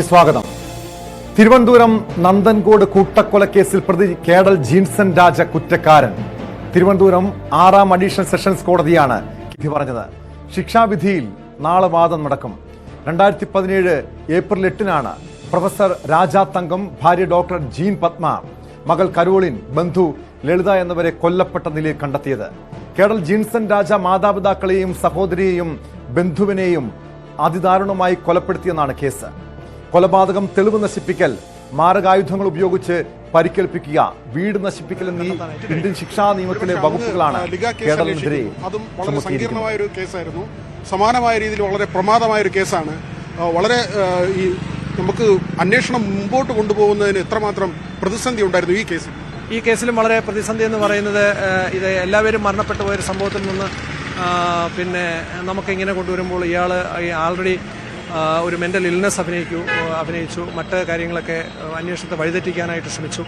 വാർത്തകളിലേക്ക് സ്വാഗതം. തിരുവനന്തപുരം നന്ദൻകോട് കൂട്ടക്കൊലക്കേസിൽ പ്രതി കേഡൽ ജീൻസൺ രാജ കുറ്റക്കാരൻ. തിരുവനന്തപുരം ആറാം അഡീഷണൽ സെഷൻസ് കോടതിയാണ് വിധി പറഞ്ഞത്. ശിക്ഷാവിധിയിൽ നാളെ വാദം നടക്കും. രണ്ടായിരത്തി പതിനേഴ് ഏപ്രിൽ എട്ടിനാണ് പ്രൊഫസർ രാജാ തങ്കം ഭാര്യ ഡോക്ടർ ജീൻ പത്മ മകൾ കരോളിൻ ബന്ധു ലളിത എന്നിവരെ കൊല്ലപ്പെട്ട നിലയിൽ കണ്ടെത്തിയത്. കേഡൽ ജീൻസൺ രാജ മാതാപിതാക്കളെയും സഹോദരിയെയും ബന്ധുവിനെയും അതിദാരുണമായി കൊലപ്പെടുത്തിയെന്നാണ് കേസ്. കൊലപാതകം തെളിവ് നശിപ്പിക്കൽ മാരകായുധങ്ങൾ ഉപയോഗിച്ച് പരിക്കേൽപ്പിക്കുക വീട് നശിപ്പിക്കൽ എന്നീ ഇന്ത്യൻ ശിക്ഷാ നിയമത്തിലെ വകുപ്പുകളാണ് കേരളത്തിനെതിരെ അതും വളരെ സങ്കീർണമായ ഒരു കേസായിരുന്നു. സമാനമായ രീതിയിൽ വളരെ പ്രമാദമായ ഒരു കേസാണ് വളരെ ഈ നമുക്ക് അന്വേഷണം മുമ്പോട്ട് കൊണ്ടുപോകുന്നതിന് എത്രമാത്രം പ്രതിസന്ധി ഉണ്ടായിരുന്നു ഈ കേസിൽ? ഈ കേസിലും വളരെ പ്രതിസന്ധി എന്ന് പറയുന്നത് ഇത് എല്ലാവരും മരണപ്പെട്ടു പോയൊരു സംഭവത്തിൽ നിന്ന് പിന്നെ പിന്നെ നമുക്കിങ്ങനെ കൊണ്ടുവരുമ്പോൾ ഇയാൾ ആൾറെഡി ഒരു മെന്റൽ ഇൽനെസ് അഭിനയിക്കൂ അഭിനയിച്ചു. മറ്റ് കാര്യങ്ങളൊക്കെ അന്വേഷണത്തെ വഴിതെറ്റിക്കാനായിട്ട് ശ്രമിച്ചു.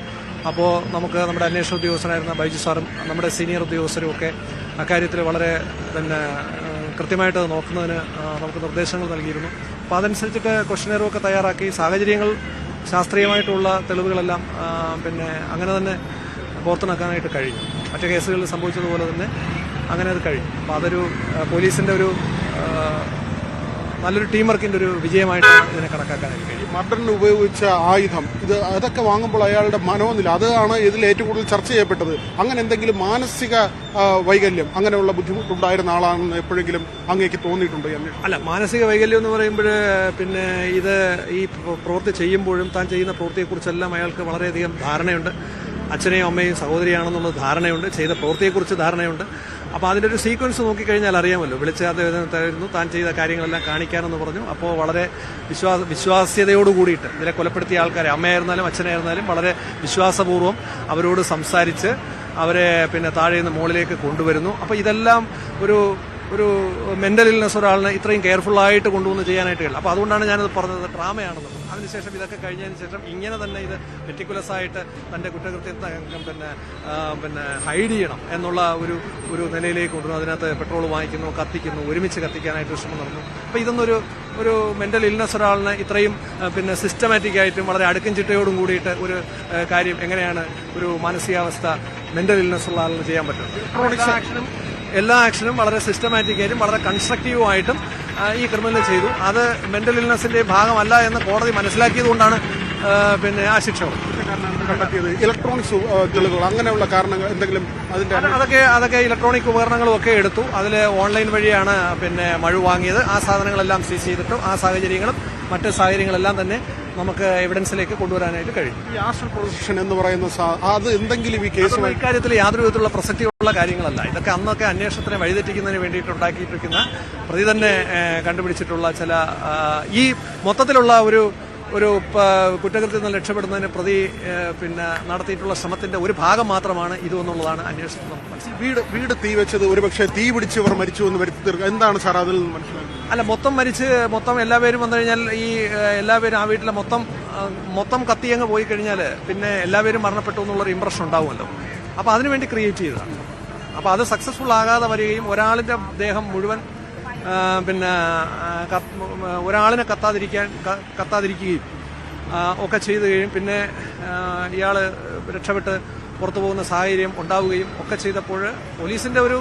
അപ്പോൾ നമുക്ക് നമ്മുടെ അന്വേഷണ ഉദ്യോഗസ്ഥനായിരുന്ന ബൈജു സാറും നമ്മുടെ സീനിയർ ഉദ്യോഗസ്ഥരും ഒക്കെ അക്കാര്യത്തിൽ വളരെ പിന്നെ കൃത്യമായിട്ട് നോക്കുന്നതിന് നമുക്ക് നിർദ്ദേശങ്ങൾ നൽകിയിരുന്നു. അപ്പോൾ അതനുസരിച്ചിട്ട് ക്വസ്റ്റനറും ഒക്കെ തയ്യാറാക്കി സാഹചര്യങ്ങൾ ശാസ്ത്രീയമായിട്ടുള്ള തെളിവുകളെല്ലാം പിന്നെ അങ്ങനെ തന്നെ പുറത്തുനിൽക്കാനായിട്ട് കഴിഞ്ഞു. മറ്റു കേസുകളിൽ സംഭവിച്ചതുപോലെ തന്നെ അങ്ങനെ അത് കഴിഞ്ഞു. അപ്പോൾ അതൊരു പോലീസിന്റെ ഒരു നല്ലൊരു ടീം വർക്കിന്റെ ഒരു വിജയമായിട്ടാണ് ഇതിനെ കണക്കാക്കാനായിട്ട് കഴിയും ഉപയോഗിച്ച ആയുധം ഇത് അതൊക്കെ വാങ്ങുമ്പോൾ അയാളുടെ മനോനില അതാണ് ഇതിൽ ഏറ്റവും കൂടുതൽ ചർച്ച ചെയ്യപ്പെട്ടത്. അങ്ങനെ എന്തെങ്കിലും മാനസിക വൈകല്യം അങ്ങനെയുള്ള ബുദ്ധിമുട്ടുണ്ടായിരുന്ന ആളാണെന്ന് എപ്പോഴെങ്കിലും അങ്ങേക്ക് തോന്നിയിട്ടുണ്ടോ അല്ല മാനസിക വൈകല്യം എന്ന് പറയുമ്പോൾ പിന്നെ ഇത് ഈ പ്രവൃത്തി ചെയ്യുമ്പോഴും താൻ ചെയ്യുന്ന പ്രവൃത്തിയെക്കുറിച്ചെല്ലാം അയാൾക്ക് വളരെയധികം ധാരണയുണ്ട്. അച്ഛനെയും അമ്മയും സഹോദരിയാണെന്നുള്ള ധാരണയുണ്ട്. ചെയ്ത പ്രവൃത്തിയെക്കുറിച്ച് ധാരണയുണ്ട്. അപ്പോൾ അതിന്റെ ഒരു സീക്വൻസ് നോക്കിക്കഴിഞ്ഞാൽ അറിയാമല്ലോ. വിളിച്ചാത്ത വിധത്തായിരുന്നു താൻ ചെയ്ത കാര്യങ്ങളെല്ലാം കാണിക്കാനെന്ന് പറഞ്ഞു. അപ്പോൾ വളരെ വിശ്വാസ വിശ്വാസ്യതയോട് കൂടിയിട്ട് ഇതിലെ കൊലപ്പെടുത്തിയ ആൾക്കാരെ അമ്മയായിരുന്നാലും അച്ഛനായിരുന്നാലും വളരെ വിശ്വാസപൂർവം അവരോട് സംസാരിച്ച് അവരെ പിന്നെ താഴെ നിന്ന് മുകളിലേക്ക് കൊണ്ടുവരുന്നു. അപ്പോൾ ഇതെല്ലാം ഒരു ഒരു മെന്റൽ ഇൽനെസ് ഒരാളിനെ ഇത്രയും കെയർഫുൾ ആയിട്ട് കൊണ്ടുവന്ന് ചെയ്യാനായിട്ട് കഴിയില്ല. അപ്പോൾ അതുകൊണ്ടാണ് ഞാനത് പറഞ്ഞത് ഡ്രാമയാണെന്ന്. അതിനുശേഷം ഇതൊക്കെ കഴിഞ്ഞതിന് ശേഷം ഇങ്ങനെ തന്നെ ഇത് മെറ്റിക്കുലസ് ആയിട്ട് തന്റെ കുറ്റകൃത്യം പിന്നെ പിന്നെ ഹൈഡ് ചെയ്യണം എന്നുള്ള ഒരു ഒരു നിലയിലേക്ക് കൊണ്ടുവന്നു. അതിനകത്ത് പെട്രോൾ വാങ്ങിക്കുന്നു കത്തിക്കുന്നു ഒരുമിച്ച് കത്തിക്കാനായിട്ട് ശ്രമം നടന്നു. അപ്പോൾ ഇതൊന്നൊരു ഒരു മെന്റൽ ഇൽനെസ് ഒരാളിനെ ഇത്രയും പിന്നെ സിസ്റ്റമാറ്റിക് ആയിട്ടും വളരെ അടുക്കും ചിട്ടയോടും കൂടിയിട്ട് ഒരു കാര്യം എങ്ങനെയാണ് ഒരു മാനസികാവസ്ഥ മെന്റൽ ഇൽനെസ് ഉള്ള ആളിന് ചെയ്യാൻ പറ്റും എല്ലാ ആക്ഷനും വളരെ സിസ്റ്റമാറ്റിക്കായിട്ടും വളരെ കൺസ്ട്രക്റ്റീവുമായിട്ടും ഈ ക്രിമിനൽ ചെയ്തു. അത് മെന്റൽ ഇൽനെസിന്റെ ഭാഗമല്ല എന്ന് കോടതി മനസ്സിലാക്കിയതുകൊണ്ടാണ് പിന്നെ ആ ശിക്ഷ ഇലക്ട്രോണിക്സ് തെളിവുകൾ അങ്ങനെയുള്ള കാരണങ്ങൾ എന്തെങ്കിലും അതിന്റെ അതൊക്കെ അതൊക്കെ ഇലക്ട്രോണിക് ഉപകരണങ്ങളും ഒക്കെ എടുത്തു. അതിൽ ഓൺലൈൻ വഴിയാണ് പിന്നെ മഴ വാങ്ങിയത്. ആ സാധനങ്ങളെല്ലാം സീസ് ചെയ്തിട്ടു ആ സാഹചര്യങ്ങളും മറ്റ് സാഹചര്യങ്ങളെല്ലാം തന്നെ നമുക്ക് എവിഡൻസിലേക്ക് കൊണ്ടുവരാനായിട്ട് കഴിയും. ഈ ആസ്റ്റർ പൊസിഷൻ എന്ന് പറയുന്ന അത് എന്തെങ്കിലും ഈ കേസ് ഇക്കാര്യത്തിൽ യാതൊരു വിധത്തിലുള്ള പ്രസക്തിയുള്ള കാര്യങ്ങളല്ല. ഇതൊക്കെ അന്നൊക്കെ അന്വേഷണത്തിനെ വഴിതെറ്റിക്കുന്നതിന് വേണ്ടിയിട്ട് ഉണ്ടാക്കിയിട്ടിരിക്കുന്ന പ്രതി തന്നെ കണ്ടുപിടിച്ചിട്ടുള്ള ചില ഈ മൊത്തത്തിലുള്ള ഒരു ഒരു കുറ്റകൃത്യം കുറ്റകൃത്യത്തിൽ നിന്ന് രക്ഷപ്പെടുന്നതിന് പ്രതി പിന്നെ നടത്തിയിട്ടുള്ള ശ്രമത്തിന്റെ ഒരു ഭാഗം മാത്രമാണ് ഇത് എന്നുള്ളതാണ് മനസ്സിലായത് വീട് വീട് തീ വെച്ചത് ഒരുപക്ഷെ തീ പിടിച്ചവർ മരിച്ചു എന്ന് വരുത്തി തീർക്കുക എന്താണ് സാർ അതിൽ നിന്ന് മനസ്സിലാക്കുന്നത്? അല്ല മൊത്തം മരിച്ച് മൊത്തം എല്ലാവരും വന്നു കഴിഞ്ഞാൽ ഈ എല്ലാവരും ആ വീട്ടിലെ മൊത്തം മൊത്തം കത്തിയങ്ങ് പോയി കഴിഞ്ഞാൽ പിന്നെ എല്ലാവരും മരണപ്പെട്ടു എന്നുള്ളൊരു ഇമ്പ്രഷൻ ഉണ്ടാവുമല്ലോ. അപ്പോൾ അതിനുവേണ്ടി ക്രിയേറ്റ് ചെയ്തതാണ്. അപ്പോൾ അത് സക്സസ്ഫുൾ ആകാതെ വരികയും ഒരാളിന്റെ ദേഹം മുഴുവൻ പിന്നെ ഒരാളിനെ കത്താതിരിക്കാൻ കത്താതിരിക്കുകയും ഒക്കെ ചെയ്തു കഴിയും പിന്നെ ഇയാൾ രക്ഷപ്പെട്ട് പുറത്തു പോകുന്ന സാഹചര്യം ഉണ്ടാവുകയും ഒക്കെ ചെയ്തപ്പോൾ പോലീസിന്റെ ഒരു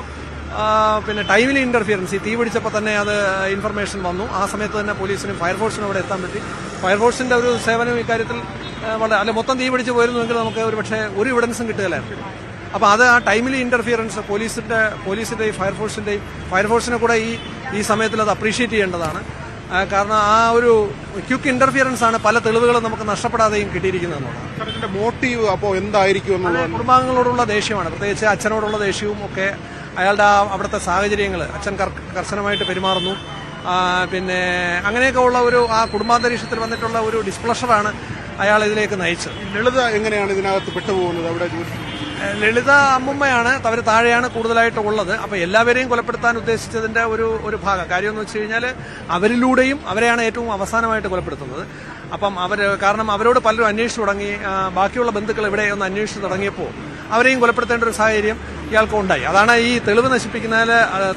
പിന്നെ ടൈമിൽ ഇന്റർഫിയറൻസ് ഈ തീ പിടിച്ചപ്പോൾ തന്നെ അത് ഇൻഫർമേഷൻ വന്നു. ആ സമയത്ത് തന്നെ പോലീസിനും ഫയർഫോഴ്സിനും അവിടെ എത്താൻ പറ്റി. ഫയർഫോഴ്സിന്റെ ഒരു സേവനം ഇക്കാര്യത്തിൽ വളരെ അല്ല മൊത്തം തീ പിടിച്ച് പോയിരുന്നുവെങ്കിൽ നമുക്ക് ഒരു പക്ഷേ ഒരു എവിഡൻസും കിട്ടുകയില്ലായിരുന്നു. അപ്പോൾ അത് ആ ടൈമിലി ഇന്റർഫിയറൻസ് പോലീസിന്റെ പോലീസിന്റെയും ഫയർഫോഴ്സിന്റെയും ഫയർഫോഴ്സിനെ കൂടെ ഈ ഈ സമയത്തിൽ അത് അപ്രീഷിയേറ്റ് ചെയ്യേണ്ടതാണ്. കാരണം ആ ഒരു ക്യുക്ക് ഇന്റർഫിയറൻസ് ആണ് പല തെളിവുകളും നമുക്ക് നഷ്ടപ്പെടാതെയും കിട്ടിയിരിക്കുന്നത് മോട്ടീവ് അപ്പോൾ എന്തായിരിക്കും എന്നുള്ളത്? കുടുംബാംഗങ്ങളോടുള്ള ദേഷ്യമാണ്. പ്രത്യേകിച്ച് അച്ഛനോടുള്ള ദേഷ്യവും ഒക്കെ അയാളുടെ ആ അവിടുത്തെ സാഹചര്യങ്ങൾ അച്ഛൻ കർശനമായിട്ട് പെരുമാറുന്നു. പിന്നെ അങ്ങനെയൊക്കെ ഉള്ള ഒരു ആ കുടുംബാന്തരീക്ഷത്തിൽ വന്നിട്ടുള്ള ഒരു ഡിസ്പ്ലഷറാണ് അയാൾ ഇതിലേക്ക് നയിച്ചത്. ലളിത എങ്ങനെയാണ് ഇതിനകത്ത് പെട്ടുപോകുന്നത്? അവിടെ ജോലി ലളിത അമ്മുമ്മയാണ് അവർ താഴെയാണ് കൂടുതലായിട്ട് ഉള്ളത്. അപ്പൊ എല്ലാവരെയും കൊലപ്പെടുത്താൻ ഉദ്ദേശിച്ചതിന്റെ ഒരു ഒരു ഭാഗം. കാര്യം എന്ന് വെച്ച് കഴിഞ്ഞാൽ അവരിലൂടെയും അവരെയാണ് ഏറ്റവും അവസാനമായിട്ട് കൊലപ്പെടുത്തുന്നത്. അപ്പം അവർ കാരണം അവരോട് പലരും അന്വേഷിച്ചു തുടങ്ങി. ബാക്കിയുള്ള ബന്ധുക്കൾ ഇവിടെ ഒന്ന് അന്വേഷിച്ചു തുടങ്ങിയപ്പോൾ അവരെയും കൊലപ്പെടുത്തേണ്ട ഒരു സാഹചര്യം ഇയാൾക്ക് ഉണ്ടായി അതാണ് ഈ തെളിവ് നശിപ്പിക്കുന്നതിൽ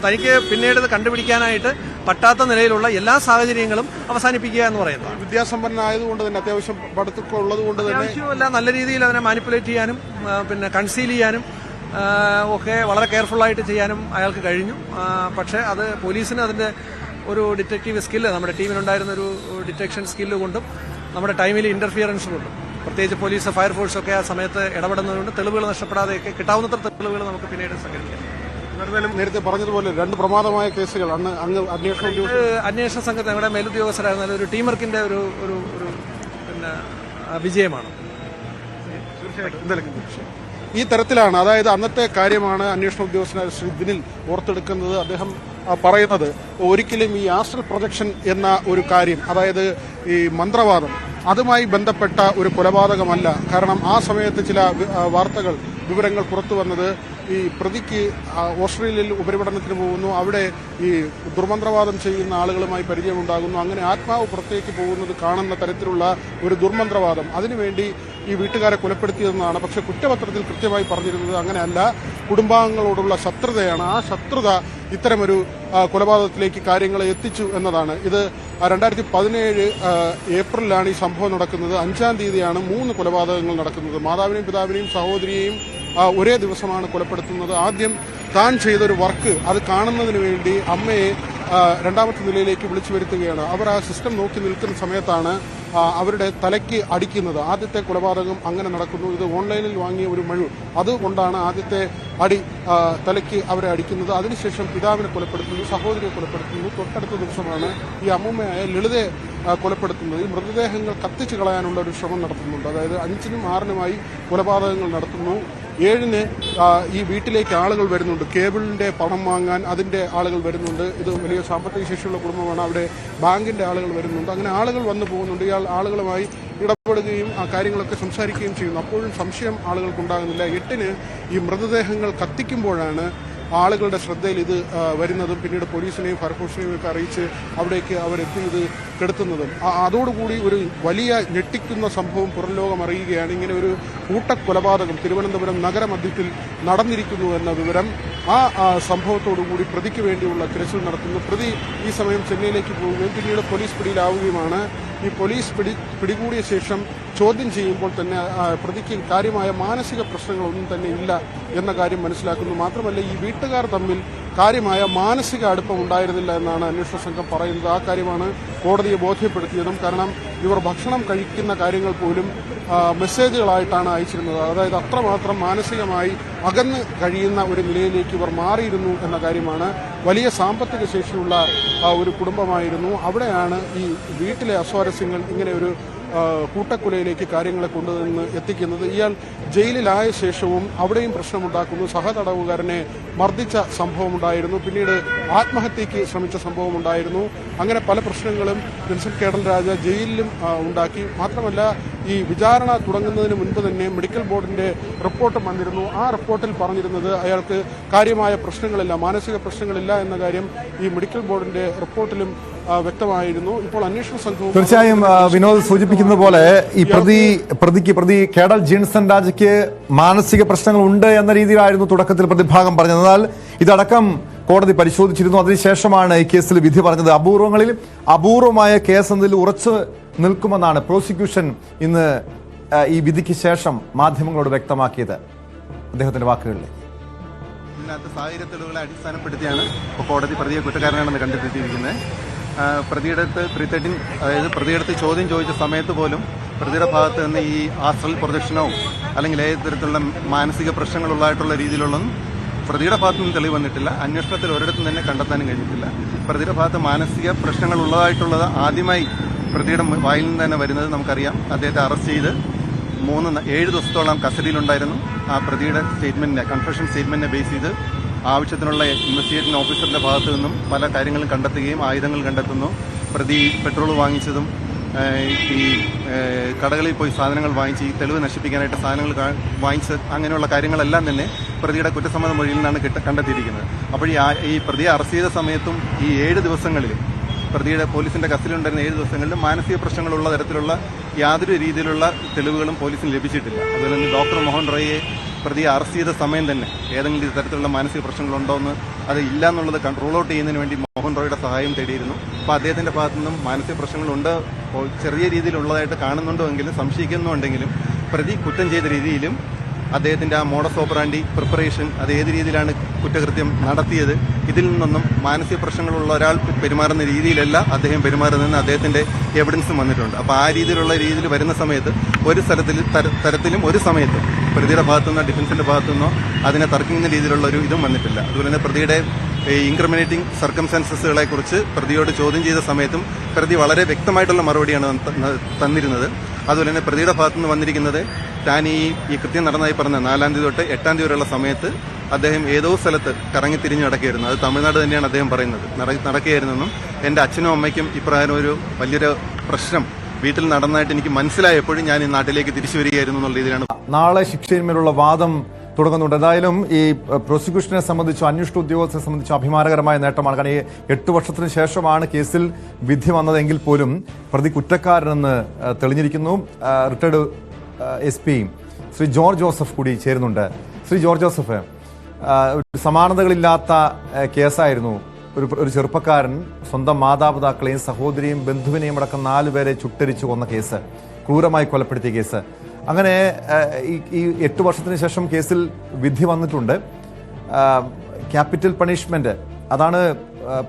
തനിക്ക് പിന്നീട് ഇത് കണ്ടുപിടിക്കാനായിട്ട് പറ്റാത്ത നിലയിലുള്ള എല്ലാ സാഹചര്യങ്ങളും അവസാനിപ്പിക്കുക എന്ന് പറയുന്നത്. വിദ്യാസമ്പന്നനായതുകൊണ്ട് തന്നെ അത്യാവശ്യം പഠിത്തമുള്ളത് ഉള്ളത് കൊണ്ട് തന്നെ എല്ലാം നല്ല രീതിയിൽ അതിനെ മാനിപ്പുലേറ്റ് ചെയ്യാനും പിന്നെ കൺസീൽ ചെയ്യാനും ഒക്കെ വളരെ കെയർഫുള്ളായിട്ട് ചെയ്യാനും അയാൾക്ക് കഴിഞ്ഞു. പക്ഷേ അത് പോലീസിന് അതിന്റെ ഒരു ഡിറ്റക്റ്റീവ് സ്കില്ല് നമ്മുടെ ടീമിനുണ്ടായിരുന്ന ഒരു ഡിറ്റക്ഷൻ സ്കില്ല് കൊണ്ടും നമ്മുടെ ടൈമിൽ ഇന്റർഫിയറൻസ് കൊണ്ടും പ്രത്യേകിച്ച് പോലീസ് ഫയർഫോഴ്സ് ഒക്കെ ആ സമയത്ത് ഇടപെടുന്നതുകൊണ്ട് തെളിവുകൾ നഷ്ടപ്പെടാതെയൊക്കെ കിട്ടാവുന്നത്ര തെളിവുകൾ നമുക്ക് പിന്നീട് എന്തായാലും നേരത്തെ പറഞ്ഞതുപോലെ രണ്ട് പ്രമാദമായ കേസുകൾ അന്ന് അങ്ങ് അന്വേഷണ സംഘത്തെ നമ്മുടെ മേലുദ്യോഗസ്ഥരായിരുന്നാലും ഒരു ടീം വർക്കിന്റെ ഒരു ഒരു ഒരു പിന്നെ വിജയമാണ്. ഈ തരത്തിലാണ്. അതായത് അന്നത്തെ കാര്യമാണ് അന്വേഷണ ഉദ്യോഗസ്ഥനായ ശ്രീ ദിനിൽ ഓർത്തെടുക്കുന്നത്. അദ്ദേഹം പറയുന്നത് ഒരിക്കലും ഈ ആസ്ട്രൽ പ്രൊജക്ഷൻ എന്ന ഒരു കാര്യം അതായത് ഈ മന്ത്രവാദം അതുമായി ബന്ധപ്പെട്ട ഒരു കൊലപാതകമല്ല. കാരണം ആ സമയത്ത് ചില വാർത്തകൾ വിവരങ്ങൾ പുറത്തു വന്നത് ഈ പ്രതിക്ക് ഓസ്ട്രേലിയയിൽ ഉപരിപഠനത്തിന് പോകുന്നു. അവിടെ ഈ ദുർമന്ത്രവാദം ചെയ്യുന്ന ആളുകളുമായി പരിചയമുണ്ടാകുന്നു. അങ്ങനെ ആത്മാവ് പുറത്തേക്ക് പോകുന്നത് കാണുന്ന തരത്തിലുള്ള ഒരു ദുർമന്ത്രവാദം. അതിനുവേണ്ടി ഈ വീട്ടുകാരെ കൊലപ്പെടുത്തിയതെന്നാണ്. പക്ഷെ കുറ്റപത്രത്തിൽ കൃത്യമായി പറഞ്ഞിരുന്നത് അങ്ങനെയല്ല. കുടുംബാംഗങ്ങളോടുള്ള ശത്രുതയാണ്. ആ ശത്രുത ഇത്തരമൊരു കൊലപാതകത്തിലേക്ക് കാര്യങ്ങളെ എത്തിച്ചു എന്നതാണ്. ഇത് രണ്ടായിരത്തി പതിനേഴ് ഏപ്രിലാണ് ഈ സംഭവം നടക്കുന്നത്. അഞ്ചാം തീയതിയാണ് മൂന്ന് കൊലപാതകങ്ങൾ നടക്കുന്നത്. മാതാവിനെയും പിതാവിനെയും സഹോദരിയെയും ഒരേ ദിവസമാണ് കൊലപ്പെടുത്തുന്നത്. ആദ്യം താൻ ചെയ്തൊരു വർക്ക് അത് കാണുന്നതിന് വേണ്ടി അമ്മയെ രണ്ടാമത്തെ നിലയിലേക്ക് വിളിച്ചു വരുത്തുകയാണ്. അവർ ആ സിസ്റ്റം നോക്കി നിൽക്കുന്ന സമയത്താണ് അവരുടെ തലയ്ക്ക് അടിക്കുന്നത്. ആദ്യത്തെ കൊലപാതകം അങ്ങനെ നടക്കുന്നു. ഇത് ഓൺലൈനിൽ വാങ്ങിയ ഒരു മഴു അതുകൊണ്ടാണ് ആദ്യത്തെ അടി തലയ്ക്ക് അവരെ അടിക്കുന്നത്. അതിനുശേഷം പിതാവിനെ കൊലപ്പെടുത്തുന്നു സഹോദരിയെ കൊലപ്പെടുത്തുന്നു. തൊട്ടടുത്ത ദിവസമാണ് ഈ അമ്മൂമ്മയായ ലളിതയെ കൊലപ്പെടുത്തുന്നത്. ഈ മൃതദേഹങ്ങൾ കത്തിച്ചു കളയാനുള്ള ഒരു ശ്രമം നടത്തുന്നുണ്ട്. അതായത് അഞ്ചിനും ആറിനുമായി കൊലപാതകങ്ങൾ നടത്തുന്നു. ഏഴിന് ഈ വീട്ടിലേക്ക് ആളുകൾ വരുന്നുണ്ട്. കേബിളിന്റെ പണം വാങ്ങാൻ അതിന്റെ ആളുകൾ വരുന്നുണ്ട്. ഇത് വലിയ സാമ്പത്തിക ശേഷിയുള്ള കുടുംബമാണ്. അവിടെ ബാങ്കിന്റെ ആളുകൾ വരുന്നുണ്ട്. അങ്ങനെ ആളുകൾ വന്നു പോകുന്നുണ്ട്. ഇയാൾ ആളുകളുമായി ഇടപെടുകയും ആ കാര്യങ്ങളൊക്കെ സംസാരിക്കുകയും ചെയ്യുന്നു. അപ്പോഴും സംശയം ആളുകൾക്കുണ്ടാകുന്നില്ല. എട്ടിന് ഈ മൃതദേഹങ്ങൾ കത്തിക്കുമ്പോഴാണ് ആളുകളുടെ ശ്രദ്ധയിൽ ഇത് വരുന്നതും പിന്നീട് പോലീസിനെയും ഫയർഫോഴ്സിനെയും ഒക്കെ അറിയിച്ച് അവിടേക്ക് അവരെത്തി. ഇത് കെടുത്തുന്നതും അതോടുകൂടി ഒരു വലിയ ഞെട്ടിക്കുന്ന സംഭവം പുറംലോകം അറിയുകയാണ്. ഇങ്ങനെ ഒരു കൂട്ടക്കൊലപാതകം തിരുവനന്തപുരം നഗരമധ്യത്തിൽ നടന്നിരിക്കുന്നു എന്ന വിവരം ആ, സംഭവത്തോടുകൂടി പ്രതിക്ക് വേണ്ടിയുള്ള തിരച്ചിൽ നടത്തുന്നു. പ്രതി ഈ സമയം ചെന്നൈയിലേക്ക് പോവുകയും പിന്നീട് പോലീസ് പിടിയിലാവുകയുമാണ്. ഈ പോലീസ് പിടി പിടികൂടിയ ശേഷം ചോദ്യം ചെയ്യുമ്പോൾ തന്നെ പ്രതിക്ക് കാര്യമായ മാനസിക പ്രശ്നങ്ങളൊന്നും തന്നെ ഇല്ല എന്ന കാര്യം മനസ്സിലാക്കുന്നു. മാത്രമല്ല ഈ വീട്ടുകാർ തമ്മിൽ കാര്യമായ മാനസിക അടുപ്പം ഉണ്ടായിരുന്നില്ല എന്നാണ് അന്വേഷണ സംഘം പറയുന്നത്. ആ കാര്യമാണ് കോടതിയെ ബോധ്യപ്പെടുത്തിയതും കാരണം ഇവർ ഭക്ഷണം കഴിക്കുന്ന കാര്യങ്ങൾ പോലും മെസ്സേജുകളായിട്ടാണ് അയച്ചിരുന്നത്. അതായത് അത്രമാത്രം മാനസികമായി അകന്ന് കഴിയുന്ന ഒരു നിലയിലേക്ക് ഇവർ മാറിയിരുന്നു എന്ന കാര്യമാണ് വലിയ സാമ്പത്തിക ശേഷിയുള്ള ഒരു കുടുംബമായിരുന്നു. അവിടെയാണ് ഈ വീട്ടിലെ അസ്വാരസ്യങ്ങൾ ഇങ്ങനെ ഒരു കൂട്ടക്കൊലയിലേക്ക് കാര്യങ്ങളെ കൊണ്ടുവന്ന് എത്തിക്കുന്നത് ഇയാൾ ജയിലിലായ ശേഷവും അവിടെയും പ്രശ്നമുണ്ടാക്കുന്നു. സഹതടവുകാരനെ മർദ്ദിച്ച സംഭവമുണ്ടായിരുന്നു. പിന്നീട് ആത്മഹത്യയ്ക്ക് ശ്രമിച്ച സംഭവമുണ്ടായിരുന്നു. അങ്ങനെ പല പ്രശ്നങ്ങളും നെൽസൺ കേടൽ രാജ ജയിലിലും ഉണ്ടാക്കി. മാത്രമല്ല ഈ വിചാരണ തുടങ്ങുന്നതിന് മുൻപ് തന്നെ മെഡിക്കൽ ബോർഡിന്റെ റിപ്പോർട്ട് വന്നിരുന്നു. ആ റിപ്പോർട്ടിൽ പറഞ്ഞിരുന്നത് അയാൾക്ക് കാര്യമായ പ്രശ്നങ്ങളില്ല മാനസിക പ്രശ്നങ്ങളില്ല എന്ന കാര്യം ഈ മെഡിക്കൽ ബോർഡിന്റെ റിപ്പോർട്ടിലും വ്യക്തമായിരുന്നു. ഇപ്പോൾ അന്വേഷണ സംഘവും തീർച്ചയായും വിനോദ് സൂചിപ്പിക്കുന്ന പോലെ ഈ പ്രതി പ്രതിക്ക് പ്രതി കേഡൽ ജീൻസൺ രാജയ്ക്ക് മാനസിക പ്രശ്നങ്ങൾ ഉണ്ട് എന്ന രീതിയിലായിരുന്നു തുടക്കത്തിൽ പ്രതിഭാഗം പറഞ്ഞത്. എന്നാൽ ഇതടക്കം കോടതി പരിശോധിച്ചിരുന്നു. അതിനുശേഷമാണ് ഈ കേസിൽ വിധി പറഞ്ഞത്. അപൂർവങ്ങളിൽ അപൂർവമായ കേസ് എന്നതിൽ ഉറച്ചു നിൽക്കുമെന്നാണ് പ്രോസിക്യൂഷൻ ഇന്ന് ഈ വിധിക്ക് ശേഷം മാധ്യമങ്ങളോട് വ്യക്തമാക്കിയത്. അദ്ദേഹത്തിന്റെ വാക്കുകളിൽ ഇതിനകത്ത് സാഹചര്യ തെളിവുകളെ അടിസ്ഥാനപ്പെടുത്തിയാണ് ഇപ്പോൾ കോടതി പ്രതിയെ കുറ്റക്കാരനാണെന്ന് കണ്ടെത്തിയിരിക്കുന്നത്. പ്രതിയുടെ ത്രീ തേർട്ടീൻ അതായത് പ്രതിയെടുത്ത് ചോദ്യം ചോദിച്ച സമയത്ത് പോലും പ്രതിയുടെ ഭാഗത്ത് നിന്ന് ഈ ആസ്ട്രൽ പ്രൊജക്ഷനോ അല്ലെങ്കിൽ ഏത് തരത്തിലുള്ള മാനസിക പ്രശ്നങ്ങളുള്ളതായിട്ടുള്ള രീതിയിലുള്ളതും പ്രതിയുടെ ഭാഗത്തുനിന്ന് തെളിവ് വന്നിട്ടില്ല. അന്വേഷണത്തിൽ ഒരിടത്തും തന്നെ കണ്ടെത്താനും കഴിഞ്ഞിട്ടില്ല. പ്രതിയുടെ ഭാഗത്ത് മാനസിക പ്രശ്നങ്ങൾ ഉള്ളതായിട്ടുള്ളത് ആദ്യമായി പ്രതിയുടെ വായിൽ നിന്ന് തന്നെ വരുന്നത് നമുക്കറിയാം. അദ്ദേഹത്തെ അറസ്റ്റ് ചെയ്ത് മൂന്ന് ഏഴ് ദിവസത്തോളം കസ്റ്റഡിയിലുണ്ടായിരുന്നു. ആ പ്രതിയുടെ സ്റ്റേറ്റ്മെന്റിനെ കൺഫെഷൻ സ്റ്റേറ്റ്മെന്റിനെ ബേസ് ചെയ്ത് ആവശ്യത്തിനുള്ള ഇൻവെസ്റ്റിഗേഷൻ ഓഫീസറിന്റെ ഭാഗത്തു നിന്നും പല കാര്യങ്ങളും കണ്ടെത്തുകയും ആയുധങ്ങൾ കണ്ടെത്തുന്നു. പ്രതി പെട്രോൾ വാങ്ങിച്ചതും ഈ കടകളിൽ പോയി സാധനങ്ങൾ വാങ്ങിച്ച് ഈ തെളിവ് നശിപ്പിക്കാനായിട്ട് സാധനങ്ങൾ വാങ്ങിച്ച് അങ്ങനെയുള്ള കാര്യങ്ങളെല്ലാം തന്നെ പ്രതിയുടെ കുറ്റസമ്മത മൊഴിയിൽ നിന്നാണ് കിട്ട- കണ്ടെത്തിയിരിക്കുന്നത്. അപ്പോൾ ഈ ഈ പ്രതിയെ അറസ്റ്റ് ചെയ്ത സമയത്തും ഈ ഏഴ് ദിവസങ്ങളിൽ പ്രതിയുടെ പോലീസിന്റെ കസ്റ്റഡിയിലുണ്ടായിരുന്ന ഏഴ് ദിവസങ്ങളിലും മാനസിക പ്രശ്നങ്ങളുള്ള തരത്തിലുള്ള യാതൊരു രീതിയിലുള്ള തെളിവുകളും പോലീസിന് ലഭിച്ചിട്ടില്ല. അതുപോലെ തന്നെ ഡോക്ടർ മോഹൻ റോയെ പ്രതിയെ അറസ്റ്റ് ചെയ്ത സമയം തന്നെ ഏതെങ്കിലും തരത്തിലുള്ള മാനസിക പ്രശ്നങ്ങളുണ്ടോ എന്ന് അത് ഇല്ല എന്നുള്ളത് റൂൾ ഔട്ട് ചെയ്യുന്നതിന് വേണ്ടി മോഹൻ റോയുടെ സഹായം തേടിയിരുന്നു. അപ്പോൾ അദ്ദേഹത്തിന്റെ ഭാഗത്തു നിന്നും മാനസിക പ്രശ്നങ്ങളുണ്ട്. ചെറിയ രീതിയിലുള്ളതായിട്ട് കാണുന്നുണ്ടോ എങ്കിലും സംശയിക്കുന്നുണ്ടെങ്കിലും പ്രതി കുറ്റം ചെയ്ത രീതിയിലും അദ്ദേഹത്തിന്റെ ആ മോഡസ് ഓപ്പറാൻഡി പ്രിപ്പറേഷൻ അത് ഏത് രീതിയിലാണ് കുറ്റകൃത്യം നടത്തിയത് ഇതിൽ നിന്നൊന്നും മാനസിക പ്രശ്നങ്ങളുള്ള ഒരാൾ പെരുമാറുന്ന രീതിയിലല്ല അദ്ദേഹം പെരുമാറുന്നതെന്ന് അദ്ദേഹത്തിന്റെ എവിഡൻസും വന്നിട്ടുണ്ട്. അപ്പോൾ ആ രീതിയിലുള്ള രീതിയിൽ വരുന്ന സമയത്ത് ഒരു സ്ഥലത്തിൽ തരത്തിലും ഒരു സമയത്ത് പ്രതിയുടെ ഭാഗത്തുനിന്നോ ഡിഫൻസിന്റെ ഭാഗത്തുനിന്നോ അതിനെ തർക്കിക്കുന്ന രീതിയിലുള്ള ഒരു ഇതും വന്നിട്ടില്ല. അതുപോലെ തന്നെ പ്രതിയുടെ ഇൻക്രിമിനേറ്റിംഗ് സർക്കംസ്റ്റാൻസസുകളെ കുറിച്ച് പ്രതിയോട് ചോദ്യം ചെയ്ത സമയത്തും പ്രതി വളരെ വ്യക്തമായിട്ടുള്ള മറുപടിയാണ് തന്നിരുന്നത്. അതുപോലെ തന്നെ പ്രതിയുടെ ഭാഗത്തുനിന്ന് വന്നിരിക്കുന്നത് താൻ ഈ ഈ കൃത്യം നടന്നതായി പറഞ്ഞ നാലാം തീയതി തൊട്ട് എട്ടാം തീയതി വരെയുള്ള സമയത്ത് അദ്ദേഹം ഏതോ സ്ഥലത്ത് കറങ്ങി തിരിഞ്ഞു നടക്കുകയായിരുന്നു. അത് തമിഴ്നാട് തന്നെയാണ് അദ്ദേഹം പറയുന്നത്. നട- നടക്കുകയായിരുന്നെന്നും എന്റെ അച്ഛനും അമ്മയ്ക്കും ഇപ്രകാരം ഒരു വലിയൊരു പ്രശ്നം വീട്ടിൽ നടന്നതായിട്ട് എനിക്ക് മനസ്സിലായപ്പോഴും ഞാൻ ഈ നാട്ടിലേക്ക് തിരിച്ചു വരികയായിരുന്നു എന്നുള്ള രീതിയിലാണ്. നാളെ ശിക്ഷയിന്മേലുള്ള വാദം തുടങ്ങുന്നുണ്ട്. എന്തായാലും ഈ പ്രോസിക്യൂഷനെ സംബന്ധിച്ചോ അന്വേഷണ ഉദ്യോഗസ്ഥരെ സംബന്ധിച്ചോ അഭിമാനകരമായ നേട്ടമാണ്. കാരണം ഈ എട്ട് വർഷത്തിന് ശേഷമാണ് കേസിൽ വിധി വന്നതെങ്കിൽ പോലും പ്രതി കുറ്റക്കാരനെന്ന് തെളിഞ്ഞിരിക്കുന്നു. Retired S P Shri George Joseph കൂടി ചേരുന്നുണ്ട്. ശ്രീ ജോർജ് ജോസഫ് സമാനതകളില്ലാത്ത കേസായിരുന്നു. ഒരു ഒരു ചെറുപ്പക്കാരൻ സ്വന്തം മാതാപിതാക്കളെയും സഹോദരിയും ബന്ധുവിനെയും അടക്കം നാലുപേരെ ചുട്ടരിച്ചു കൊന്ന കേസ്. ക്രൂരമായി കൊലപ്പെടുത്തിയ കേസ്. അങ്ങനെ ഈ എട്ട് വർഷത്തിന് ശേഷം കേസിൽ വിധി വന്നിട്ടുണ്ട്. ക്യാപിറ്റൽ പണിഷ്മെന്റ് അതാണ്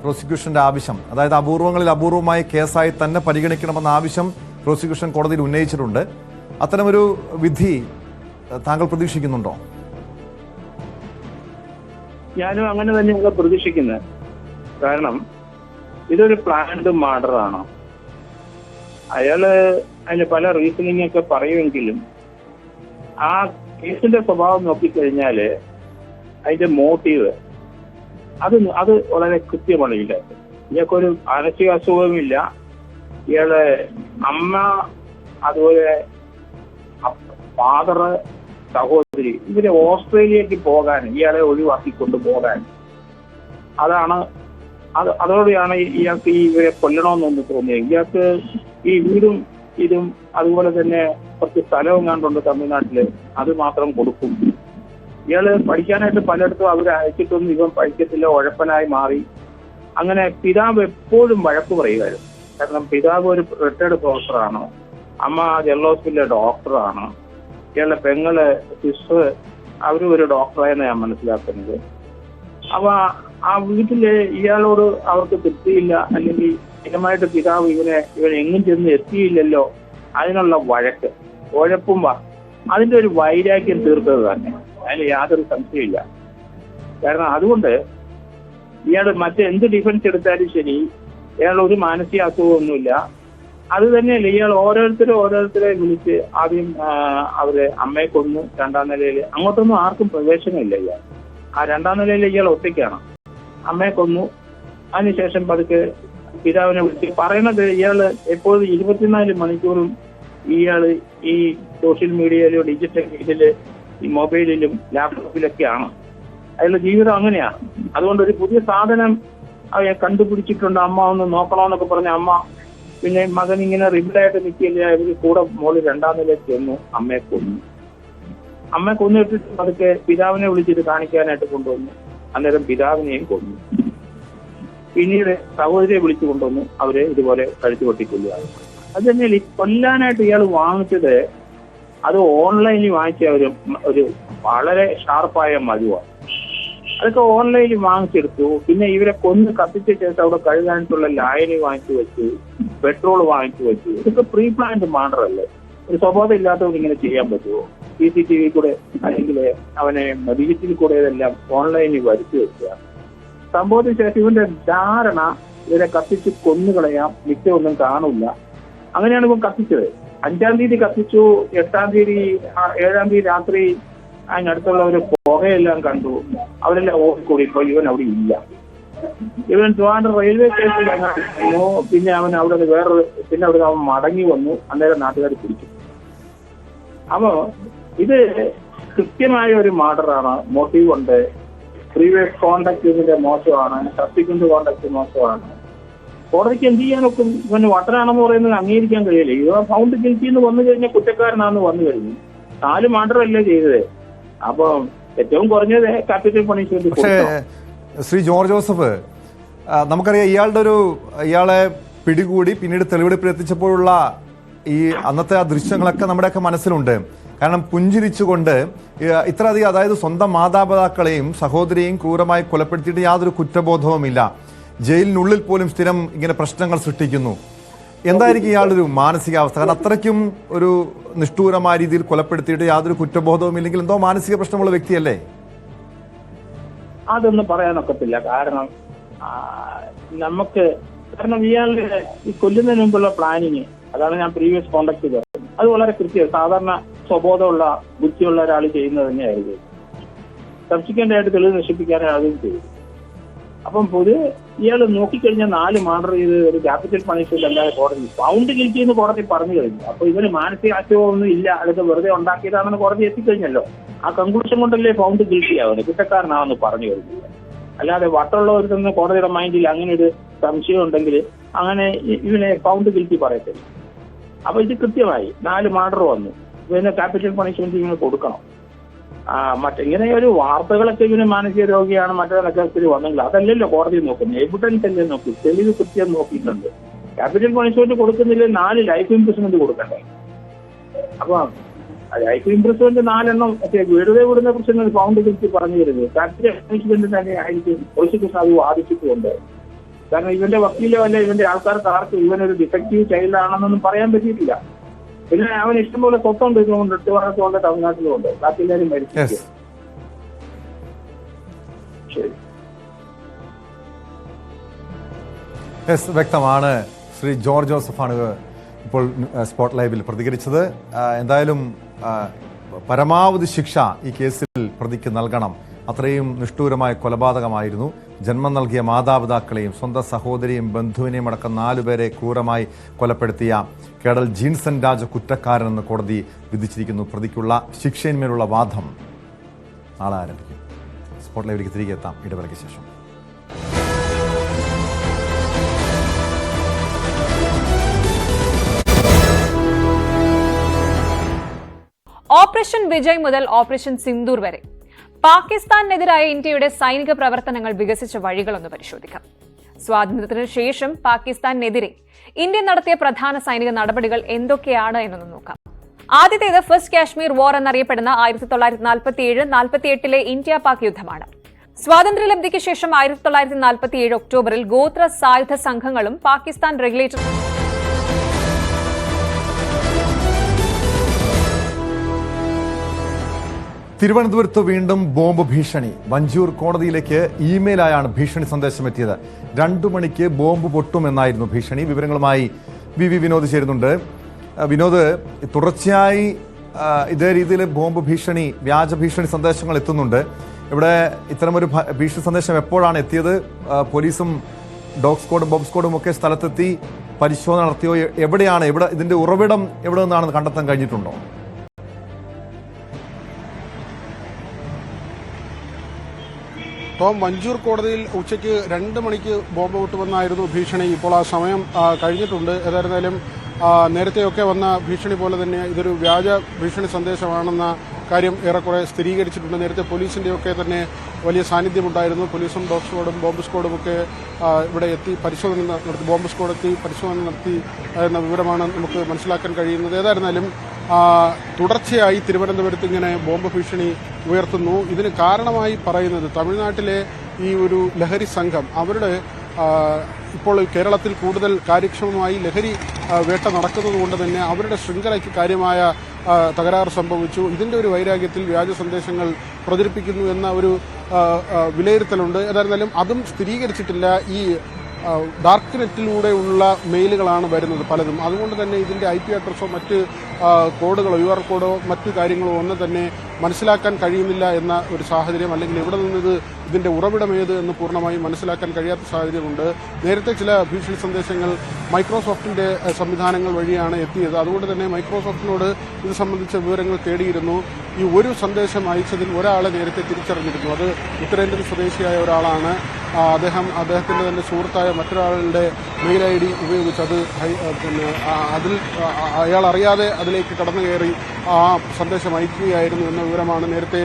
പ്രോസിക്യൂഷന്റെ ആവശ്യം. അതായത് അപൂർവങ്ങളിൽ അപൂർവമായ കേസായി തന്നെ പരിഗണിക്കണമെന്ന ആവശ്യം പ്രോസിക്യൂഷൻ കോടതിയിൽ ഉന്നയിച്ചിട്ടുണ്ട്. അത്തരമൊരു വിധി താങ്കൾ പ്രതീക്ഷിക്കുന്നുണ്ടോ? ഞാനും അങ്ങനെ തന്നെയാണ് പ്രതീക്ഷിക്കുന്നത്. കാരണം ഇതൊരു പ്ലാൻഡ് മർഡർ ആണോ. അയാൾ അതിന് പല റീസണിങ് ഒക്കെ പറയുമെങ്കിലും ആ കേസിന്റെ സ്വഭാവം നോക്കിക്കഴിഞ്ഞാൽ അതിന്റെ മോട്ടീവ് അത് അത് വളരെ കൃത്യമാണ് ഇതിനകത്ത് ഇയാൾക്കൊരു മാനസിക അസുഖമില്ല ഇയാളെ അമ്മ അതുപോലെ ഫാദറ് സഹോദരി ഇവരെ ഓസ്ട്രേലിയക്ക് പോകാൻ ഇയാളെ ഒഴിവാക്കി കൊണ്ടുപോകാൻ അതാണ് അത് അതോടെയാണ് ഇയാൾക്ക് ഇവരെ കൊല്ലണമെന്നൊന്ന് തോന്നിയത്. ഇയാൾക്ക് ഈ വീടും ഇതും അതുപോലെ തന്നെ കുറച്ച് സ്ഥലവും കണ്ടുണ്ട് തമിഴ്നാട്ടിൽ. അത് മാത്രം കൊടുക്കും. ഇയാൾ പഠിക്കാനായിട്ട് പലയിടത്തും അവർ അയച്ചിട്ടൊന്നും ഇവൻ പഠിക്കത്തില്ല ഉഴപ്പനായി മാറി. അങ്ങനെ പിതാവ് എപ്പോഴും വഴക്ക് പറയുമായിരുന്നു. കാരണം പിതാവ് ഒരു റിട്ടയർഡ് പ്രൊഫസറാണ് അമ്മ ജനറൽ ഹോസ്പിറ്റലിലെ ഡോക്ടറാണ് ഇയാളുടെ പെങ്ങൾ സിസ്റ്റർ അവരും ഒരു ഡോക്ടറായെന്ന് ഞാൻ മനസ്സിലാക്കുന്നത്. അപ്പൊ ആ വീട്ടിൽ ഇയാളോട് അവർക്ക് തൃപ്തിയില്ല അല്ലെങ്കിൽ സ്ഥിരമായിട്ട് പിതാവ് ഇവനെ ഇവൻ എങ്ങും ചെന്ന് എത്തിയില്ലല്ലോ. അതിനുള്ള വഴക്ക് ഉഴപ്പും വാ. അതിന്റെ ഒരു വൈരാഗ്യം തീർത്തത് തന്നെ. അതിന് യാതൊരു സംശയമില്ല കാരണം അതുകൊണ്ട് ഇയാൾ മറ്റെന്ത് ഡിഫൻസ് എടുത്താലും ശരി ഇയാൾ ഒരു മാനസിക അസുഖമൊന്നുമില്ല അത് തന്നെയല്ല ഇയാൾ ഓരോരുത്തരെ ഓരോരുത്തരെ വിളിച്ച് ആദ്യം അവർ അമ്മയെ കൊന്നു. രണ്ടാം നിലയിൽ അങ്ങോട്ടൊന്നും ആർക്കും പ്രവേശനമില്ല ഇയാൾ. ആ രണ്ടാം നിലയിൽ ഇയാൾ ഒറ്റയ്ക്കാണ്. അമ്മയെ കൊന്നു. അതിനുശേഷം പതുക്കെ പിതാവിനെ വിളിച്ച് പറയണത് ഇയാൾ എപ്പോഴും ഇരുപത്തിനാല് മണിക്കൂറും ഇയാൾ ഈ സോഷ്യൽ മീഡിയയിലോ ഡിജിറ്റൽ മീഡിയയിൽ ഈ മൊബൈലിലും ലാപ്ടോപ്പിലൊക്കെയാണ് അയാളുടെ ജീവിതം അങ്ങനെയാണ് അതുകൊണ്ട് ഒരു പുതിയ സാധനം അവയെ കണ്ടുപിടിച്ചിട്ടുണ്ട് അമ്മ ഒന്ന് നോക്കണമെന്നൊക്കെ പറഞ്ഞ അമ്മ. പിന്നെ മകൻ ഇങ്ങനെ റിബിളായിട്ട് നിൽക്കില്ല ഇവർ കൂടെ മോൾ രണ്ടാം നില ചെന്നു അമ്മയെ കൊന്നു. അമ്മയെ കൊന്നിട്ടിട്ട് അതൊക്കെ പിതാവിനെ വിളിച്ചിട്ട് കാണിക്കാനായിട്ട് കൊണ്ടുവന്നു. അന്നേരം പിതാവിനെയും കൊന്നു. പിന്നീട് സഹോദരിയെ വിളിച്ചു കൊണ്ടുവന്നു അവരെ ഇതുപോലെ കഴിച്ചു പൊട്ടിക്കില്ല അത് തന്നെയല്ല ഈ കൊല്ലാനായിട്ട് ഇയാൾ വാങ്ങിച്ചത് അത് ഓൺലൈനിൽ വാങ്ങിച്ച ഒരു ഒരു വളരെ ഷാർപ്പായ മരുവാണ്. അതൊക്കെ ഓൺലൈനിൽ വാങ്ങിച്ചെടുത്തു. പിന്നെ ഇവരെ കൊന്ന് കത്തിച്ച ശേഷം അവിടെ കഴുകാനായിട്ടുള്ള ലായനി വാങ്ങിച്ചു വെച്ചു പെട്രോൾ വാങ്ങിച്ചു വെച്ചു. ഇതൊക്കെ പ്രീ പ്ലാൻഡ് മാർഡർ അല്ലേ? ഒരു സ്വഭാവം ഇല്ലാത്തവർക്ക് ഇങ്ങനെ ചെയ്യാൻ പറ്റുമോ? സി സി ടി വി കൂടെ അല്ലെങ്കിൽ അവനെ ഡിജിറ്റൽ കൂടെ ഇതെല്ലാം ഓൺലൈനിൽ വരുത്തി വെക്കുക. സംഭവത്തിന് ശേഷം ഇവന്റെ ധാരണ ഇവരെ കത്തിച്ച് കൊന്നുകളയാം മിച്ചമൊന്നും കാണില്ല അങ്ങനെയാണ് ഇവൻ കത്തിച്ചത്. അഞ്ചാം തീയതി കത്തിച്ചു എട്ടാം തീയതി ഏഴാം തീയതി രാത്രി അതിനടുത്തുള്ള ഒരു പുകയെല്ലാം കണ്ടു. അവരെല്ലാം ഓടിക്കൂടി ഇപ്പൊ ഇവൻ അവിടെ ഇല്ല. ഇവൻ ട്രിവാൻഡ്രം റെയിൽവേ സ്റ്റേഷനിൽ അങ്ങ് പിന്നെ അവൻ അവിടെ നിന്ന് വേറൊരു പിന്നെ അവിടെ അവൻ മടങ്ങി വന്നു. അന്നേരം നാട്ടുകാർ പിടിച്ചു. അപ്പോ ഇത് കൃത്യമായ ഒരു മർഡറാണ്. മോട്ടീവ് ഉണ്ട്. പ്രീവിയസ് കോണ്ടാക്ട് ഇതിന്റെ മോശമാണ് സബ്സിക്വന്റ് കോണ്ടാക്ട് മോശമാണ്. കോടതിക്ക് എന്ത് ചെയ്യാനൊക്കും ഇവന് വട്ടനാണെന്ന് പറയുന്നത് അംഗീകരിക്കാൻ കഴിയില്ല. ഇവ ഫൗണ്ട് ഗിൽറ്റി എന്ന് വന്നു കഴിഞ്ഞാൽ കുറ്റക്കാരനാണെന്ന് വന്നു കഴിഞ്ഞു. നാല് മർഡർ അല്ലേ ചെയ്തത്. അപ്പൊ ഏറ്റവും കുറഞ്ഞത് കാപ്പിറ്റൽ പണിഷ്മെന്റ് ശ്രീ ജോർജ് ജോസഫ് നമുക്കറിയാം ഇയാളുടെ ഒരു ഇയാളെ പിടികൂടി പിന്നീട് തെളിവെടുപ്പിൽ എത്തിച്ചപ്പോഴുള്ള ഈ അന്നത്തെ ആ ദൃശ്യങ്ങളൊക്കെ നമ്മുടെയൊക്കെ മനസ്സിലുണ്ട്. കാരണം പുഞ്ചിരിച്ചുകൊണ്ട് ഇത്ര ഇത്രയധികം അതായത് സ്വന്തം മാതാപിതാക്കളെയും സഹോദരിയെയും ക്രൂരമായി കൊലപ്പെടുത്തിയിട്ട് യാതൊരു കുറ്റബോധവുമില്ല. ജയിലിനുള്ളിൽ പോലും സ്ഥിരം ഇങ്ങനെ പ്രശ്നങ്ങൾ സൃഷ്ടിക്കുന്നു. എന്തായിരിക്കും ഇയാളൊരു മാനസികാവസ്ഥ? കാരണം അത്രയ്ക്കും ഒരു നിഷ്ഠൂരമായ രീതിയിൽ കൊലപ്പെടുത്തിയിട്ട് യാതൊരു കുറ്റബോധവും ഇല്ലെങ്കിൽ എന്തോ മാനസിക പ്രശ്നമുള്ള വ്യക്തിയല്ലേ? അതൊന്നും പറയാനൊക്കത്തില്ല. കാരണം നമുക്ക് കാരണം ഇയാളുടെ ഈ കൊല്ലുന്നതിന് മുമ്പുള്ള പ്ലാനിങ് അതാണ് ഞാൻ പ്രീവിയസ് കോണ്ടാക്ട് ചെയ്തത്. അത് വളരെ കൃത്യം സാധാരണ സ്വബോധമുള്ള ബുദ്ധിയുള്ള ഒരാൾ ചെയ്യുന്നത് തന്നെയായിരിക്കും. സബ്സിക്വന്റ് ആയിട്ട് തെളിവ് നശിപ്പിക്കാൻ ആദ്യം ചെയ്തു അപ്പം പൊതുവെ ഇയാൾ നോക്കിക്കഴിഞ്ഞാൽ നാല് മർഡർ ചെയ്ത് ഒരു ക്യാപിറ്റൽ പണിഷ്മെന്റ് അല്ലാതെ കോടതി ഫൗണ്ട് ഗിൽറ്റി എന്ന് കോടതി പറഞ്ഞു കഴിഞ്ഞു. അപ്പൊ ഇവന് മാനസിക അസുഖമൊന്നും ഇല്ല. അല്ലെങ്കിൽ വെറുതെ ഉണ്ടാക്കിയതാണെന്ന് കോടതി എത്തിക്കഴിഞ്ഞല്ലോ. ആ കൺക്ലൂഷൻ കൊണ്ടല്ലേ ഫൗണ്ട് ഗിൽറ്റി ആവുന്നത്? കുറ്റക്കാരനാണെന്ന് പറഞ്ഞു കഴിഞ്ഞു. അല്ലാതെ വട്ടുള്ളവരുന്ന് കോടതിയുടെ മൈൻഡിൽ അങ്ങനെ ഒരു സംശയം ഉണ്ടെങ്കിൽ അങ്ങനെ ഇവനെ ഫൗണ്ട് ഗിൽറ്റി പറയത്തില്ല. അപ്പൊ ഇത് കൃത്യമായി നാല് മർഡർ വന്നു. പിന്നെ ക്യാപിറ്റൽ പണിഷ്മെന്റ് ഇങ്ങനെ കൊടുക്കണം. ആ മറ്റിങ്ങനെ ഒരു വാർത്തകളൊക്കെ ഇങ്ങനെ മാനസിക രോഗിയാണ് മറ്റേതൊക്കെ ഒത്തിരി വന്നെങ്കിൽ അതല്ലല്ലോ കോടതി നോക്കുന്നത്. എവിഡൻസ് അല്ലേ നോക്കി. തെളിവ് കൃത്യം നോക്കിയിട്ടുണ്ട്. ക്യാപിറ്റൽ പണിഷ്മെന്റ് കൊടുക്കുന്നില്ല? നാല് ലൈഫ് ഇംപ്രസ്മെന്റ് കൊടുക്കണ്ടേ? അപ്പൊ ലൈഫ് ഇംപ്രസ്മെന്റ് നാലെണ്ണം വെറുതെ വിടുന്ന പ്രശ്നങ്ങൾ ഫൗണ്ട് കൃത്യം പറഞ്ഞു തരുന്നത് ക്യാപിറ്റൽ പണിഷ്മെന്റ് തന്നെ ആയിരിക്കും പ്രോസിക്യൂഷൻ അത് വാദിച്ചിട്ടുണ്ട് കാരണം ഇവന്റെ വക്കീലോ അല്ല ഇവന്റെ ആൾക്കാർക്ക് ആർക്കും ഇവനൊരു ഡിഫക്റ്റീവ് ചൈൽഡ് ആണെന്നൊന്നും പറയാൻ പറ്റിയിട്ടില്ല. പിന്നെ അവൻ ഇഷ്ടംപോലെ സ്വത്തുണ്ട് ഇതുകൊണ്ട് എട്ടുപാടത്തുണ്ട് തമിഴ്നാട്ടിലുണ്ട് ബാക്കി എല്ലാവരും മരിച്ചു. ശരി. യെസ് വ്യക്തമാണ്. ശ്രീ ജോർജ് ജോസഫാണ് ഇപ്പോൾ സ്പോട്ട് ലൈവിൽ പ്രതികരിച്ചത്. എന്തായാലും പരമാവധി ശിക്ഷ ഈ കേസിൽ പ്രതിക്ക് നൽകണം. അത്രയും നിഷ്ഠൂരമായ കൊലപാതകമായിരുന്നു. ജന്മം നൽകിയ മാതാപിതാക്കളെയും സ്വന്തം സഹോദരിയും ബന്ധുവിനെയും അടക്കം നാലുപേരെ ക്രൂരമായി കൊലപ്പെടുത്തിയ കേഡൽ ജീൻസൺ രാജ കുറ്റക്കാരനെന്ന് കോടതി വിധിച്ചിരിക്കുന്നു. പ്രതിക്കുള്ള ശിക്ഷയിന്മേലുള്ള വാദം നാളെ ആരംഭിക്കും. സ്പോട്ട് ലൈവിലേക്ക് തിരികെ എത്താം. ഇടവേളയ്ക്ക് ശേഷം. ഓപ്പറേഷൻ വിജയ് മുതൽ ഓപ്പറേഷൻ സിന്ദൂർ വരെ. പാകിസ്ഥാനെതിരായ ഇന്ത്യയുടെ സൈനിക പ്രവർത്തനങ്ങൾ വികസിച്ച വഴികളൊന്ന് പരിശോധിക്കാം. സ്വാതന്ത്ര്യത്തിന് ശേഷം പാകിസ്ഥാനെതിരെ ഇന്ത്യ നടത്തിയ പ്രധാന സൈനിക നടപടികൾ എന്തൊക്കെയാണ് എന്നൊന്ന് നോക്കാം. ആദ്യത്തേത് ഫസ്റ്റ് കാശ്മീർ വാർ എന്നറിയപ്പെടുന്ന ആയിരത്തി തൊള്ളായിരത്തി നാൽപ്പത്തി ഏഴ് നാൽപ്പത്തി എട്ടിലെ ഇന്ത്യ പാക് യുദ്ധമാണ്. സ്വാതന്ത്ര്യലബ്ധിക്ക് ശേഷം ആയിരത്തി തൊള്ളായിരത്തി നാൽപ്പത്തി ഏഴ് ഒക്ടോബറിൽ ഗോത്ര സായുധ സംഘങ്ങളും പാകിസ്ഥാൻ റെഗുലേറ്റർ തിരുവനന്തപുരത്ത് വീണ്ടും ബോംബ് ഭീഷണി. വഞ്ചൂർ കോടതിയിലേക്ക് ഇമെയിലായാണ് ഭീഷണി സന്ദേശം എത്തിയത് രണ്ടു മണിക്ക് ബോംബ് പൊട്ടുമെന്നായിരുന്നു ഭീഷണി. വിവരങ്ങളുമായി വി വി വിനോദ് ചേരുന്നുണ്ട്. വിനോദ് തുടർച്ചയായി ഇതേ രീതിയിൽ ബോംബ് ഭീഷണി വ്യാജ ഭീഷണി സന്ദേശങ്ങൾ എത്തുന്നുണ്ട്. ഇവിടെ ഇത്തരമൊരു ഭീഷണി സന്ദേശം എപ്പോഴാണ് എത്തിയത്? പോലീസും ഡോഗ് സ്ക്വാഡും ബോംബ് സ്ക്വാഡും ഒക്കെ സ്ഥലത്തെത്തി പരിശോധന നടത്തിയോ? എവിടെയാണ് ഇവിടെ ഇതിന്റെ ഉറവിടം എവിടെ നിന്നാണെന്ന് കണ്ടെത്താൻ കഴിഞ്ഞിട്ടുണ്ടോ? ടോം വഞ്ചൂർ കോടതിയിൽ ഉച്ചയ്ക്ക് രണ്ട് മണിക്ക് ബോംബ് വിട്ടുവെന്നായിരുന്നു ഭീഷണി. ഇപ്പോൾ ആ സമയം കഴിഞ്ഞിട്ടുണ്ട്. ഏതായിരുന്നാലും നേരത്തെയൊക്കെ വന്ന ഭീഷണി പോലെ തന്നെ ഇതൊരു വ്യാജ ഭീഷണി സന്ദേശമാണെന്ന കാര്യം ഏറെക്കുറെ സ്ഥിരീകരിച്ചിട്ടുണ്ട്. നേരത്തെ പോലീസിന്റെയൊക്കെ തന്നെ വലിയ സാന്നിധ്യമുണ്ടായിരുന്നു. പോലീസും ഡോഗ് സ്ക്വാഡും ബോംബ് സ്ക്വാഡും ഒക്കെ ഇവിടെ എത്തി പരിശോധന നടത്തി ബോംബ് സ്ക്വാഡ് എത്തി പരിശോധന നടത്തി എന്ന വിവരമാണ് നമുക്ക് മനസ്സിലാക്കാൻ കഴിയുന്നത്. ഏതായിരുന്നാലും തുടർച്ചയായി തിരുവനന്തപുരത്ത് ഇങ്ങനെ ബോംബ് ഭീഷണി ഉയർത്തുന്നു. ഇതിന് കാരണമായി പറയുന്നത് തമിഴ്നാട്ടിലെ ഈ ഒരു ലഹരി സംഘം. അവരുടെ ഇപ്പോൾ കേരളത്തിൽ കൂടുതൽ കാര്യക്ഷമമായി ലഹരി വേട്ട നടക്കുന്നതുകൊണ്ട് തന്നെ അവരുടെ ശൃംഖലയ്ക്ക് കാര്യമായ തകരാറ് സംഭവിച്ചു. ഇതിന്റെ ഒരു വൈരാഗ്യത്തിൽ വ്യാജ സന്ദേശങ്ങൾ പ്രചരിപ്പിക്കുന്നു എന്ന ഒരു വിലയിരുത്തലുണ്ട്. ഏതായിരുന്നാലും അതും സ്ഥിരീകരിച്ചിട്ടില്ല. ഈ ഡാർക്ക് നെറ്റിലൂടെയുള്ള മെയിലുകളാണ് വരുന്നത് പലതും. അതുകൊണ്ട് തന്നെ ഇതിന്റെ ഐ പി അഡ്രസ്സോ മറ്റ് കോഡുകളോ യു ആർ കോഡോ മറ്റു കാര്യങ്ങളോ ഒന്നും തന്നെ മനസ്സിലാക്കാൻ കഴിയുന്നില്ല എന്ന ഒരു സാഹചര്യം അല്ലെങ്കിൽ എവിടെ നിന്ന് ഇത് ഇതിന്റെ ഉറവിടം ഏത് എന്ന് പൂർണമായും മനസ്സിലാക്കാൻ കഴിയാത്ത സാഹചര്യമുണ്ട്. നേരത്തെ ചില ഭീഷണി സന്ദേശങ്ങൾ മൈക്രോസോഫ്റ്റിന്റെ സംവിധാനങ്ങൾ വഴിയാണ് എത്തിയത്. അതുകൊണ്ട് തന്നെ മൈക്രോസോഫ്റ്റിനോട് ഇത് സംബന്ധിച്ച വിവരങ്ങൾ തേടിയിരുന്നു. ഈ ഒരു സന്ദേശം അയച്ചതിൽ ഒരാളെ നേരത്തെ തിരിച്ചറിഞ്ഞിരുന്നു. അത് ഉത്തരേന്ത്യൻ സ്വദേശിയായ ഒരാളാണ്. അദ്ദേഹം അദ്ദേഹത്തിന്റെ തന്നെ സുഹൃത്തായ മറ്റൊരാളുടെ മെയിൽ ഐ ഡി ഉപയോഗിച്ച് അത് പിന്നെ അതിൽ അയാൾ അറിയാതെ അതിലേക്ക് കടന്നു കയറി ആ സന്ദേശം അയക്കുകയായിരുന്നു എന്ന വിവരമാണ് നേരത്തെ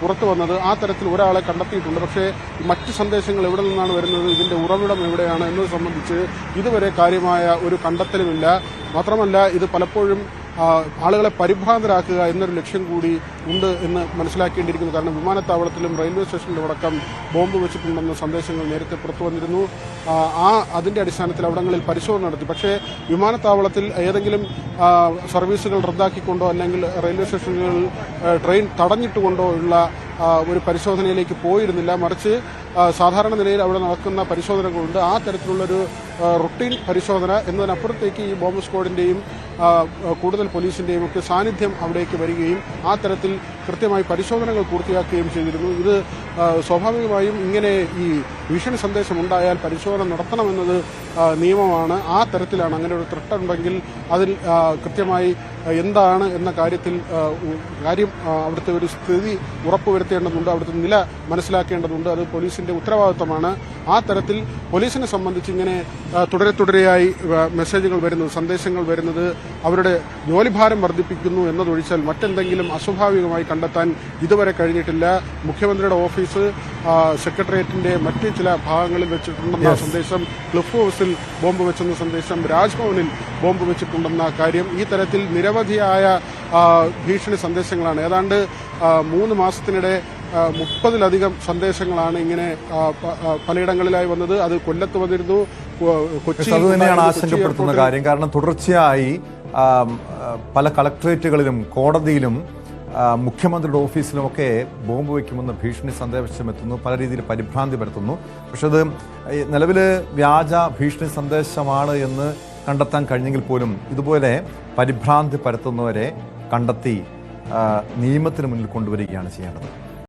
പുറത്തു വന്നത്. ആ തരത്തിൽ ഒരാളെ കണ്ടെത്തിയിട്ടുണ്ട്. പക്ഷേ മറ്റ് സന്ദേശങ്ങൾ എവിടെ നിന്നാണ് വരുന്നത്? ഇതിന്റെ ഉറവിടം എവിടെയാണ്? എന്നത് സംബന്ധിച്ച് ഇതുവരെ കാര്യമായ ഒരു കണ്ടെത്തലുമില്ല. മാത്രമല്ല ഇത് പലപ്പോഴും ആളുകളെ പരിഭ്രാന്തരാക്കുക എന്നൊരു ലക്ഷ്യം കൂടി ഉണ്ട് എന്ന് മനസ്സിലാക്കേണ്ടിയിരിക്കുന്നു. കാരണം വിമാനത്താവളത്തിലും റെയിൽവേ സ്റ്റേഷനിലും അടക്കം ബോംബ് വെച്ചിട്ടുണ്ടെന്ന സന്ദേശങ്ങൾ നേരത്തെ പുറത്തു വന്നിരുന്നു. ആ, അതിന്റെ അടിസ്ഥാനത്തിൽ അവിടങ്ങളിൽ പരിശോധന നടത്തി. പക്ഷേ വിമാനത്താവളത്തിൽ ഏതെങ്കിലും സർവീസുകൾ റദ്ദാക്കിക്കൊണ്ടോ അല്ലെങ്കിൽ റെയിൽവേ സ്റ്റേഷനുകളിൽ ട്രെയിൻ തടഞ്ഞിട്ടുകൊണ്ടോ ഉള്ള ഒരു പരിശോധനയിലേക്ക് പോയിരുന്നില്ല. മറിച്ച് സാധാരണ നിലയിൽ അവിടെ നടക്കുന്ന പരിശോധനകളുണ്ട്. ആ തരത്തിലുള്ളൊരു റുട്ടീൻ പരിശോധന എന്നതിനപ്പുറത്തേക്ക് ഈ ബോംബ് സ്ക്വാഡിന്റെയും കൂടുതൽ പോലീസിന്റെയും ഒക്കെ സാന്നിധ്യം അവിടേക്ക് വരികയും ആ തരത്തിൽ കൃത്യമായി പരിശോധനകൾ പൂർത്തിയാക്കുകയും ചെയ്തിരുന്നു. ഇത് സ്വാഭാവികമായും ഇങ്ങനെ ഈ ഭീഷണി സന്ദേശം ഉണ്ടായാൽ പരിശോധന നടത്തണമെന്നത് നിയമമാണ്. ആ തരത്തിലാണ് അങ്ങനെ ഒരു ത്രട്ട ഉണ്ടെങ്കിൽ അതിൽ കൃത്യമായി എന്താണ് എന്ന കാര്യത്തിൽ കാര്യം അവിടുത്തെ ഒരു സ്ഥിതി ഉറപ്പുവരുത്തേണ്ടതുണ്ട് അവിടുത്തെ നില മനസ്സിലാക്കേണ്ടതുണ്ട്. അത് പോലീസിന്റെ ഉത്തരവാദിത്തമാണ് ആ തരത്തിൽ പോലീസിനെ സംബന്ധിച്ച് ഇങ്ങനെ തുടരെ തുടരെയായി മെസ്സേജുകൾ വരുന്നത് സന്ദേശങ്ങൾ വരുന്നത് അവരുടെ ജോലിഭാരം വർദ്ധിപ്പിക്കുന്നു എന്നതൊഴിച്ചാൽ മറ്റെന്തെങ്കിലും അസ്വാഭാവികമായി കണ്ടെത്താൻ ഇതുവരെ കഴിഞ്ഞിട്ടില്ല. മുഖ്യമന്ത്രിയുടെ ഓഫീസ് സെക്രട്ടേറിയറ്റിന്റെ മറ്റ് ചില ഭാഗങ്ങളിൽ വെച്ചിട്ടുണ്ടെന്ന സന്ദേശം ക്ലിഫ് ഹൗസിൽ ബോംബ് വെച്ചെന്ന സന്ദേശം രാജ്ഭവനിൽ ബോംബ് വെച്ചിട്ടുണ്ടെന്ന കാര്യം ഈ തരത്തിൽ നിരവധിയായ ഭീഷണി സന്ദേശങ്ങളാണ്. ഏതാണ്ട് മൂന്ന് മാസത്തിനിടെ മുപ്പതിലധികം സന്ദേശങ്ങളാണ് ഇങ്ങനെ പലയിടങ്ങളിലായി വന്നത്. അത് കൊല്ലത്ത് വന്നിരുന്നു. കൊച്ചി അത് തന്നെയാണ് ആശങ്കപ്പെടുത്തുന്ന കാര്യം. കാരണം തുടർച്ചയായി പല കളക്ടറേറ്റുകളിലും കോടതിയിലും മുഖ്യമന്ത്രിയുടെ ഓഫീസിലുമൊക്കെ ബോംബ് വയ്ക്കുമെന്ന് ഭീഷണി സന്ദേശം എത്തുന്നു. പല രീതിയിൽ പരിഭ്രാന്തി പരത്തുന്നു. പക്ഷെ അത് നിലവിൽ വ്യാജ ഭീഷണി സന്ദേശമാണ് എന്ന് കണ്ടെത്താൻ കഴിഞ്ഞെങ്കിൽ പോലും ഇതുപോലെ പരിഭ്രാന്തി പരത്തുന്നവരെ കണ്ടെത്തി നിയമത്തിന് മുന്നിൽ കൊണ്ടുവരികയാണ് ചെയ്യേണ്ടത്.